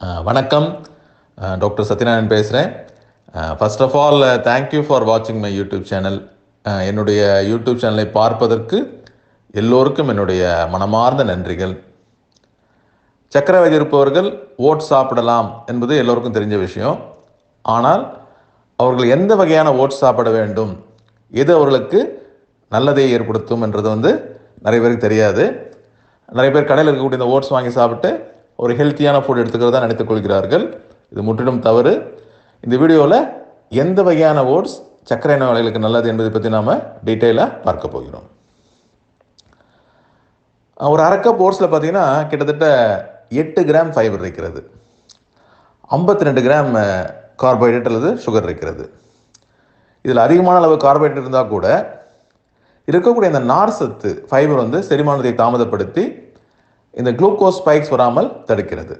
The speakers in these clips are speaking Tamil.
வணக்கம். டாக்டர் சத்யநாராயணன் பேசுகிறேன் first of all thank you for வாட்சிங் மை யூடியூப் சேனல் என்னுடைய யூடியூப் சேனலை பார்ப்பதற்கு எல்லோருக்கும் என்னுடைய மனமார்ந்த நன்றிகள். சக்கரவதி இருப்பவர்கள் ஓட் சாப்பிடலாம் என்பது எல்லோருக்கும் தெரிஞ்ச விஷயம். ஆனால் அவர்கள் எந்த வகையான ஓட்ஸ் சாப்பிட வேண்டும் எது அவர்களுக்கு நல்லதை ஏற்படுத்தும் என்றது வந்து நிறைய பேருக்கு தெரியாது. நிறைய பேர் கடையில் இருக்கக்கூடிய இந்த ஓட்ஸ் வாங்கி சாப்பிட்டு ஒரு ஹெல்த்தியான ஃபுட் எடுத்துக்கிறதா நினைத்துக் கொள்கிறார்கள். இது முற்றிலும் தவறு. இந்த வீடியோவில் எந்த வகையான ஓட்ஸ் சர்க்கரை நோயாளிகளுக்கு நல்லது என்பதை பற்றி நாம் டீட்டெயிலாக பார்க்க போகிறோம். ஒரு அரை கப் ஓட்ஸில் பார்த்தீங்கன்னா கிட்டத்தட்ட எட்டு கிராம் ஃபைபர் இருக்கிறது. ஐம்பத்தி ரெண்டு கிராம் கார்போஹைட்ரேட் அல்லது சுகர் இருக்கிறது. இதில் அதிகமான அளவு கார்போஹைட்ரேட் இருந்தால் கூட இருக்கக்கூடிய அந்த நார் சத்து ஃபைபர் வந்து செரிமானத்தை தாமதப்படுத்தி இந்த குளுக்கோஸ் ஸ்பைக்ஸ் வராமல் தடுக்கிறது.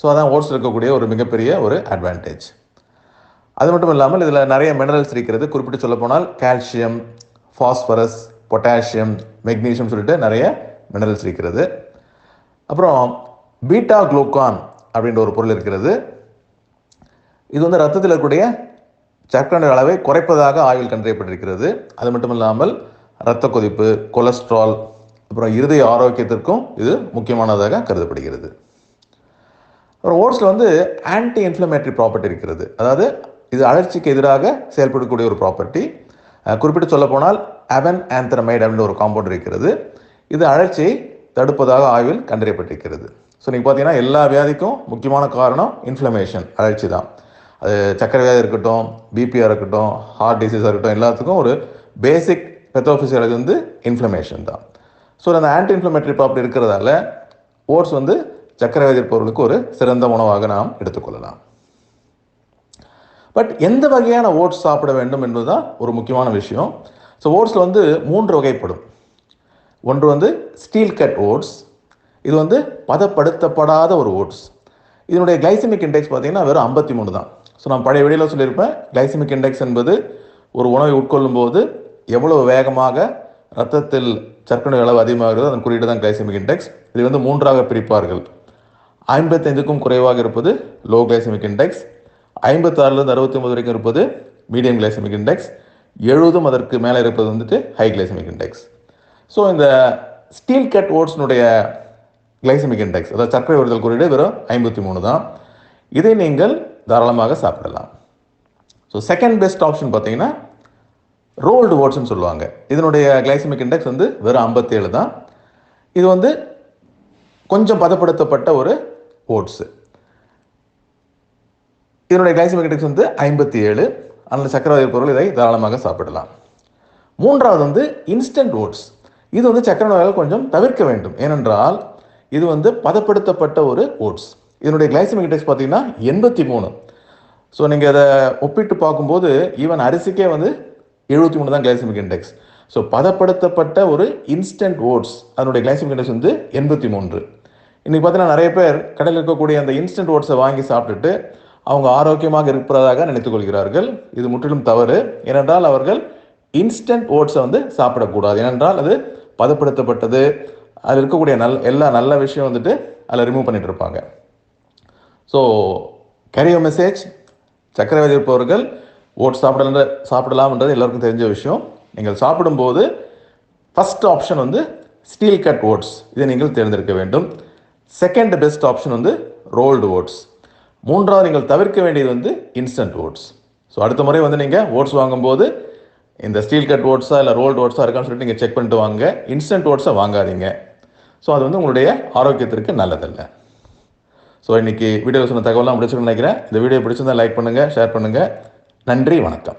ஸோ அதான் ஓட்ஸ் இருக்கக்கூடிய ஒரு மிகப்பெரிய ஒரு அட்வான்டேஜ் அது மட்டும் இல்லாமல் இதில் நிறைய மினரல்ஸ் இருக்கிறது. குறிப்பிட்டு சொல்லப்போனால் கால்சியம் ஃபாஸ்பரஸ் பொட்டாசியம் மெக்னீசியம் சொல்லிட்டு நிறைய மினரல்ஸ் இருக்கிறது. அப்புறம் பீட்டா குளூக்கான் அப்படின்ற ஒரு பொருள் இருக்கிறது. இது வந்து ரத்தத்தில் இருக்கக்கூடிய சர்க்கரை அளவை குறைப்பதாக ஆய்வில் கண்டறியப்பட்டிருக்கிறது. அது மட்டும் இல்லாமல் இரத்த கொதிப்பு கொலஸ்ட்ரால் அப்புறம் இருதய ஆரோக்கியத்திற்கும் இது முக்கியமானதாக கருதப்படுகிறது. அப்புறம் ஓட்ஸில் வந்து ஆன்டி இன்ஃப்ளமேட்டரி ப்ராப்பர்ட்டி இருக்கிறது. அதாவது இது அழற்சிக்கு எதிராக செயல்படக்கூடிய ஒரு ப்ராப்பர்ட்டி குறிப்பிட்டு சொல்லப்போனால் அவன் ஆந்தரமைடு அப்படின்ற ஒரு காம்பவுண்ட் இருக்கிறது. இது அழற்சியை தடுப்பதாக ஆய்வில் கண்டறியப்பட்டிருக்கிறது. ஸோ நீங்கள் பார்த்தீங்கன்னா எல்லா வியாதிக்கும் முக்கியமான காரணம் இன்ஃப்ளமேஷன் அழற்சி தான். அது சக்கரை வியாதி இருக்கட்டும் பிபியாக இருக்கட்டும் ஹார்ட் டிசீஸாக இருக்கட்டும் எல்லாத்துக்கும் ஒரு பேசிக் பெத்தோஃபிசியாலஜி வந்து இன்ஃப்ளமேஷன் தான். ஸோ அந்த ஆன்டி இன்ஃப்ளமேட்டரி ப்ராப்பர்ட்டி இருக்கிறதால ஓட்ஸ் வந்து சக்கரை பொருளுக்கு ஒரு சிறந்த உணவாக நாம் எடுத்துக்கொள்ளலாம். பட் எந்த வகையான ஓட்ஸ் சாப்பிட வேண்டும் என்பதுதான் ஒரு முக்கியமான விஷயம். ஸோ ஓட்ஸில் வந்து மூன்று வகைப்படும். ஒன்று வந்து ஸ்டீல் கட் ஓட்ஸ் இது வந்து பதப்படுத்தப்படாத ஒரு ஓட்ஸ் இதனுடைய கிளைசமிக் இண்டெக்ஸ் பார்த்தீங்கன்னா வெறும் ஐம்பத்தி மூணு தான். ஸோ நான் பழைய வெளியில் சொல்லியிருப்பேன் கிளைசமிக் இண்டெக்ஸ் என்பது ஒரு உணவை உட்கொள்ளும் போது எவ்வளவு வேகமாக ரத்தத்தில் சர்க்கரை அளவு அதிகமாகிறது. அதன் குறியீடு தான் கிளைசமிக் இண்டெக்ஸ் இது வந்து மூன்றாக பிரிப்பார்கள். ஐம்பத்தைந்துக்கும் குறைவாக இருப்பது லோ கிளைசமிக் இண்டெக்ஸ் ஐம்பத்தாறுலேருந்து அறுபத்தி ஒன்பது வரைக்கும் இருப்பது மீடியம் கிளைசமிக் இண்டெக்ஸ் எழுபதும் அதற்கு மேலே இருப்பது வந்துட்டு ஹை கிளைசமிக் இண்டெக்ஸ் ஸோ இந்த ஸ்டீல் கட் ஓட்ஸினுடைய கிளைசமிக் இண்டெக்ஸ் அதாவது சர்க்கரை ஒருதல் குறியீடு வெறும் ஐம்பத்தி மூணு தான். இதை நீங்கள் தாராளமாக சாப்பிடலாம். ஸோ செகண்ட் பெஸ்ட் ஆப்ஷன் பார்த்தீங்கன்னா ரோல்டு ஓட்ஸ்னு சொல்லுவாங்க. இதனுடைய கிளைசமிக் இண்டெக்ஸ் வந்து வெறும் ஐம்பத்தேழு தான். இது வந்து கொஞ்சம் பதப்படுத்தப்பட்ட ஒரு ஓட்ஸு இதனுடைய கிளைசமிக் இண்டெக்ஸ் வந்து ஐம்பத்தி ஏழு அதனால் சக்கரவாதி பொருள் இதை தாராளமாக சாப்பிடலாம். மூன்றாவது வந்து இன்ஸ்டன்ட் ஓட்ஸ் இது வந்து சக்கர நோயால் கொஞ்சம் தவிர்க்க வேண்டும். ஏனென்றால் இது வந்து பதப்படுத்தப்பட்ட ஒரு ஓட்ஸ் இதனுடைய கிளைசமிக் இண்டெக்ஸ் பார்த்தீங்கன்னா எண்பத்தி மூணு. ஸோ நீங்கள் அதை ஒப்பிட்டு பார்க்கும்போது ஈவன் அரிசிக்கே வந்து எழுபத்தி மூணு தான் கிளைசமிக் இண்டெக்ஸ் ஸோ பதப்படுத்தப்பட்ட ஒரு இன்ஸ்டன்ட் ஓட்ஸ் அதனுடைய கிளைசமிக் இண்டெக்ஸ் வந்து எண்பத்தி மூன்று. இன்றைக்கி பார்த்தீங்கன்னா நிறைய பேர் கடையில் இருக்கக்கூடிய அந்த இன்ஸ்டன்ட் ஓட்ஸை வாங்கி சாப்பிட்டுட்டு அவங்க ஆரோக்கியமாக இருப்பதாக நினைத்துக்கொள்கிறார்கள் இது முற்றிலும் தவறு. ஏனென்றால் அவர்கள் இன்ஸ்டன்ட் ஓட்ஸை வந்து சாப்பிடக்கூடாது. ஏனென்றால் அது பதப்படுத்தப்பட்டது. அதில் இருக்கக்கூடிய நல் எல்லா நல்ல விஷயம் வந்துட்டு அதில் ரிமூவ் பண்ணிட்டு இருப்பாங்க. ஸோ கேரியோ மெசேஜ் சக்கரவர்த்தி இருப்பவர்கள் ஓட்ஸ் சாப்பிடல சாப்பிடலாம்ன்றது எல்லாருக்கும் தெரிஞ்ச விஷயம். நீங்கள் சாப்பிடும்போது ஃபஸ்ட் ஆப்ஷன் வந்து ஸ்டீல் கட் ஓட்ஸ் இதை நீங்கள் தேர்ந்தெடுக்க வேண்டும். செகண்ட் பெஸ்ட் ஆப்ஷன் வந்து ரோல்டு ஓட்ஸ் மூன்றாவது நீங்கள் தவிர்க்க வேண்டியது வந்து இன்ஸ்டன்ட் ஓட்ஸ் ஸோ அடுத்த முறை வந்து நீங்கள் ஓட்ஸ் வாங்கும்போது இந்த ஸ்டீல் கட் ஓட்ஸா இல்லை ரோல்டு ஓட்ஸாக இருக்கான்னு சொல்லிட்டு நீங்கள் செக் பண்ணிட்டு வாங்க. இன்ஸ்டன்ட் ஓட்ஸை வாங்காதீங்க. ஸோ அது வந்து உங்களுடைய ஆரோக்கியத்திற்கு நல்லதல்ல. ஸோ இன்னைக்கு வீடியோவில் சொன்ன தகவலாம் முடிச்சுன்னு நினைக்கிறேன். இந்த வீடியோ பிடிச்சிருந்தா லைக் பண்ணுங்கள் ஷேர் பண்ணுங்கள் நன்றி வணக்கம்.